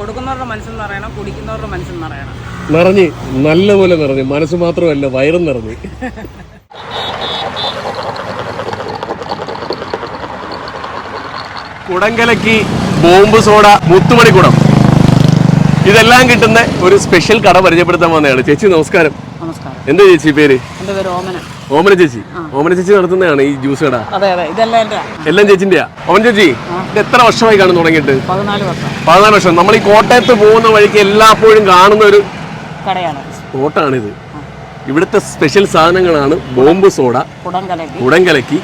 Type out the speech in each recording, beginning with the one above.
കൊടുക്കുന്നവരുടെ മനസ്സെന്ന് പറയണം കുടിക്കുന്നവരുടെ മനസ്സെന്ന് പറയണം. നിറഞ്ഞ് നല്ലപോലെ നിറഞ്ഞു മനസ്സ് മാത്രമല്ല വയറും നിറഞ്ഞു. കുടങ്കലക്കി ബോംബ് സോഡ മുത്തുമണി കുടം ഇതെല്ലാം കിട്ടുന്ന ഒരു സ്പെഷ്യൽ കട പരിചയപ്പെടുത്താൻ വന്നതാണ്. ചേച്ചി നമസ്കാരം. നമസ്കാരം. എന്താ ചേച്ചി പേര്? എന്റെ പേര് ഓമന. ഓമന ചേച്ചി. ഓമന ചേച്ചി നടത്തുന്നതാണ് ഈ ജ്യൂസ് കട. എല്ലാം ചേച്ചിന്റെയാ? ഓമന ചേച്ചി ഇത് എത്ര വർഷമായി കാണും തുടങ്ങിയിട്ട്? പതിനാല് വർഷം. നമ്മൾ ഈ കോട്ടയത്ത് പോകുന്ന വഴിക്ക് എല്ലാപ്പോഴും കാണുന്ന ഒരു സ്പോട്ടാണിത്. ഇവിടുത്തെ സ്പെഷ്യൽ സാധനങ്ങളാണ് ബോംബ് സോഡ കുടം കുടങ്കലക്കി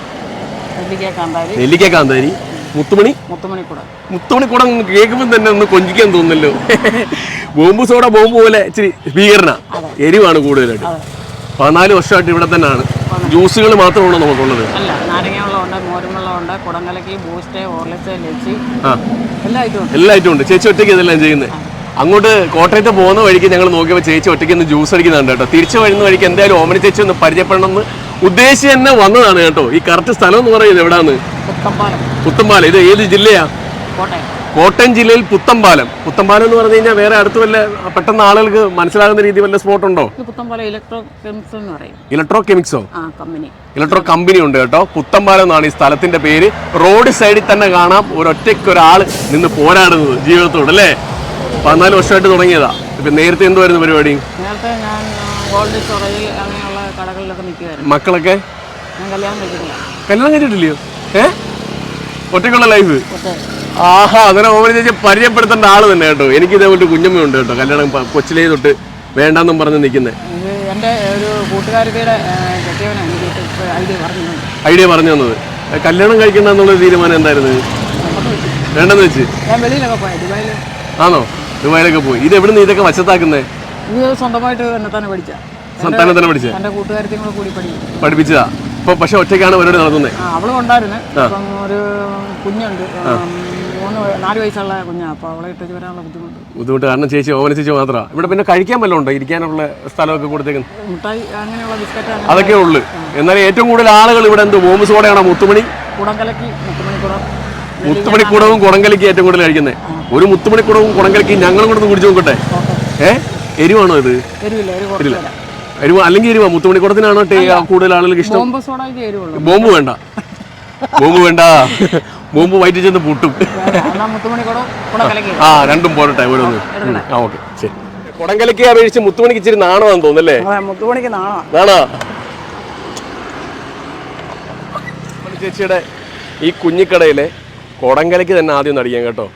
നെല്ലിക്ക കാന്താരി. മുത്തുമണി? മുത്തുമണി കുടം. മുത്തുമണി കുടം കേൾക്കുമ്പോൾ തന്നെ ഒന്ന് കൊഞ്ചിക്കാൻ തോന്നുന്നല്ലോ. ബോംബ് സോഡ ബോംബ് പോലെ ഇച്ചിരി ഭീകരണ എരിവാണ് കൂടുതലായിട്ട്. പതിനാല് വർഷമായിട്ട് ഇവിടെ തന്നെയാണ്. ജ്യൂസുകൾ മാത്രമാണ് നമുക്കുള്ളത്? അല്ല നാരങ്ങ വെള്ളമുണ്ട് മോരും വെള്ളമുണ്ട് കുടം കലക്കി ബൂസ്റ്റ് ഓർലെസ് ലച്ചി എല്ലാ ഐറ്റവും ഉണ്ട്. എല്ലാ ഐറ്റം ഉണ്ട്. ചേച്ചി ഒറ്റയ്ക്ക് ഇതെല്ലാം ചെയ്യുന്നത് അങ്ങോട്ട് കോട്ടയത്ത് പോകുന്ന വഴിക്ക് ഞങ്ങൾ നോക്കിയപ്പോൾ ചേച്ചി ഒറ്റയ്ക്ക് ഒന്ന് ജ്യൂസ് അടിക്കുന്നുണ്ട് കേട്ടോ. തിരിച്ചു വരുന്ന വഴിക്ക് എന്തായാലും ഓമന ചേച്ചി ഒന്ന് പരിചയപ്പെടണം എന്ന് ഉദ്ദേശിച്ച് തന്നെ വന്നതാണ് കേട്ടോ. ഈ കറക്റ്റ് സ്ഥലം എന്ന് പറയുന്നത് എവിടാന്ന്? പുത്തമ്പാലം. ഇത് ഏത് ജില്ലയാ? കോട്ടയം. കോട്ടയം ജില്ലയിൽ പുത്തമ്പാലം. പുത്തമ്പാലം എന്ന് പറഞ്ഞു കഴിഞ്ഞാൽ വേറെ അടുത്ത് വല്ല പെട്ടെന്ന് ആളുകൾക്ക് മനസ്സിലാകുന്ന രീതി വല്ല സ്പോട്ട് ഉണ്ടോ? പുത്തമ്പാലം ഇലക്ട്രോ കെമിക്സ് എന്ന് പറയും. ഇലക്ട്രോ കെമിക്സോ കമ്പനി ഇലക്ട്രോ കമ്പനി ഉണ്ട് കേട്ടോ. പുത്തമ്പാലം എന്നാണ് ഈ സ്ഥലത്തിന്റെ പേര്. റോഡ് സൈഡിൽ തന്നെ കാണാം ഒരൊറ്റയ്ക്ക് ഒരാൾ നിന്ന് പോരാടുന്നത് ജീവിതത്തോട് അല്ലേ? പതിനാല് വർഷമായിട്ട് തുടങ്ങിയതാ. ഇപ്പൊ നേരത്തെ എന്തുവായിരുന്നു പരിപാടി? നേരത്തെ ഞാൻ ഗോൾഡ് അങ്ങനെയുള്ള കടകളിലൊക്കെ നിൽക്കുമായിരുന്നു മക്കളൊക്കെ? കല്യാണം കഴിച്ചിട്ടില്ല. കല്യാണം കഴിച്ചിട്ടില്ലയോ? ഏ? ഒറ്റയ്ക്കുള്ള ലൈഫ് ആഹാ അങ്ങനെ ഓമന ചേച്ചി പരിചയപ്പെടുത്തേണ്ട ആൾ തന്നെ കേട്ടോ. എനിക്ക് ഇതേപോലെ കുഞ്ഞമ്മയുണ്ട് കേട്ടോ കല്യാണം കൊച്ചിലേ തൊട്ട് വേണ്ടെന്നും പറഞ്ഞ് നിൽക്കുന്നത് എന്റെ ഒരു കൂട്ടുകാരിയുടെ ഐഡിയ പറഞ്ഞു തന്നത്. കല്യാണം കഴിക്കണ്ട എന്നുള്ള തീരുമാനം എന്തായിരുന്നു. വേണ്ടെന്ന് വെച്ച്. ആണോ? ദുബായിലൊക്കെ പോയി. ഇത് എവിടെ നിന്ന് ഇതൊക്കെ വശത്താക്കുന്നേ? സ്വന്തമായിട്ട് തന്നെ പഠിച്ച. തന്നെ തന്നെ പഠിച്ചേ? എന്റെ കൂട്ടുകാരത്തെയും കൂടെ കൂടി പഠിക്കും. പഠിപ്പിച്ചതാ. ഇപ്പൊ പക്ഷെ ഒറ്റയ്ക്കാണ് പരിപാടി നടത്തുന്നത് അവളും ഉണ്ടായിരുന്നു. ഒരു കുഞ്ഞുണ്ട്. മൂന്ന് നാല് വയസ്സുള്ള കുഞ്ഞാണ് അപ്പോൾ അവളെ ഇട്ടേച്ച് വരാനുള്ള ബുദ്ധിമുട്ട്. ബുദ്ധിമുട്ട് കാരണം ചേച്ചി ഓമന ചേച്ചി മാത്രമാണ് ഇവിടെ പിന്നെ കഴിക്കാൻ വല്ലതും ഉണ്ടോ? ഇരിക്കാനുള്ള സ്ഥലമൊക്കെ കൊടുത്തേക്കുന്നത്? മുട്ടായി അങ്ങനെയുള്ള ബിസ്ക്കറ്റ് അതൊക്കെ ഉള്ളു. എന്നാലും ഏറ്റവും കൂടുതൽ ആളുകൾ ഇവിടെ എന്ത് ബോംബ് സോഡയാണോ മുത്തുമണി കുടം കലക്കി മുത്തുമണിക്കുടം മുത്തുമണിക്കുടവും കുടങ്കലിക്ക് ഏറ്റവും കൂടുതൽ കഴിക്കുന്നത്. ഒരു മുത്തുമണിക്കുടവും കുടങ്കലിക്ക് ഞങ്ങളും കൂടെ കുടിച്ചു നോക്കട്ടെ. ഏ? എരിവാണോ ഇത്? എരിവില്ല എരിവ് അല്ലെങ്കിൽ എരിവാ. മുത്തുമണിക്കുടത്തിനാണോ കൂടുതൽ ആളുകൾക്ക് ഇഷ്ടം? ബോംബ് വേണ്ട. ബോംബ് വേണ്ട. ബോംബ് വൈറ്റ് ചെന്ന് പൂട്ടും. ആ രണ്ടും പോരട്ടെ ഓരോന്ന്. ആ ഓക്കെ ശരി. കുടങ്കലിക്ക് അപേക്ഷിച്ച് മുത്തുമണിക്ക് ഇച്ചിരി നാണമാണെന്ന് തോന്നുന്നല്ലേ? മുത്തുമണിക്ക് നാണാ. ചേച്ചിയുടെ ഈ കുഞ്ഞിക്കടയിലെ കൊടങ്കലയ്ക്ക് തന്നെ ആദ്യം നടിക്കാം കേട്ടോ.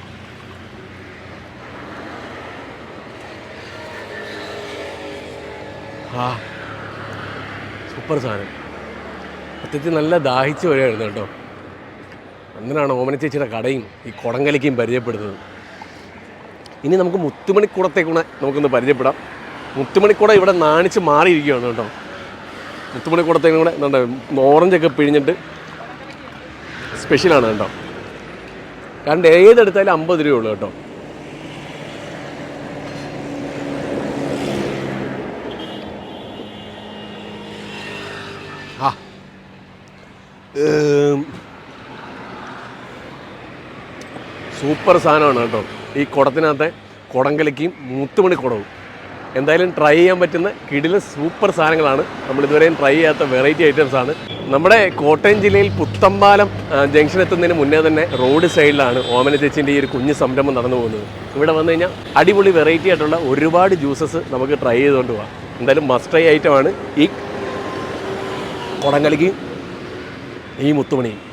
ആ സൂപ്പർ സാധനം. സത്യത്തിൽ നല്ല ദാഹിച്ച് വരികയായിരുന്നു കേട്ടോ. അങ്ങനെയാണ് ഓമന ചേച്ചിയുടെ കടയും ഈ കുടങ്കലിക്കും പരിചയപ്പെടുന്നത്. ഇനി നമുക്ക് മുത്തുമണിക്കുടത്തേക്കൂടെ നമുക്കൊന്ന് പരിചയപ്പെടാം. മുത്തുമണിക്കുട ഇവിടെ നാണിച്ച് മാറിയിരിക്കുകയാണ് കേട്ടോ. മുത്തുമണിക്കുടത്തേക്കും കൂടെ എന്താ ഓറഞ്ചൊക്കെ പിഴിഞ്ഞിട്ട് സ്പെഷ്യലാണ് കേട്ടോ. രണ്ട് ഏതെടുത്താലും അമ്പത് രൂപയുള്ളൂ കേട്ടോ. സൂപ്പർ സാധനമാണ് കേട്ടോ. ഈ കുടത്തിനകത്തെ കുടങ്കലയ്ക്കും മുത്തുമണി കുടവും. എന്തായാലും ട്രൈ ചെയ്യാൻ പറ്റുന്ന കിടില സൂപ്പർ സാധനങ്ങളാണ്. നമ്മൾ ഇതുവരെയും ട്രൈ ചെയ്യാത്ത വെറൈറ്റി ഐറ്റംസ് ആണ്. നമ്മുടെ കോട്ടയം ജില്ലയിൽ പുത്തമ്പാലം ജംഗ്ഷൻ എത്തുന്നതിന് മുന്നേ തന്നെ റോഡ് സൈഡിലാണ് ഓമന ചേച്ചിന്റെ ഈ ഒരു കുഞ്ഞു സംരംഭം നടന്നു പോകുന്നത്. ഇവിടെ വന്നു കഴിഞ്ഞാൽ അടിപൊളി വെറൈറ്റി ആയിട്ടുള്ള ഒരുപാട് ജ്യൂസസ് നമുക്ക് ട്രൈ ചെയ്തുകൊണ്ട് പോകാം എന്തായാലും മസ്റ്റ് ട്രൈ ഐറ്റമാണ് ഈ കുടങ്കലിക്ക് ഈ മുത്തുമണിയും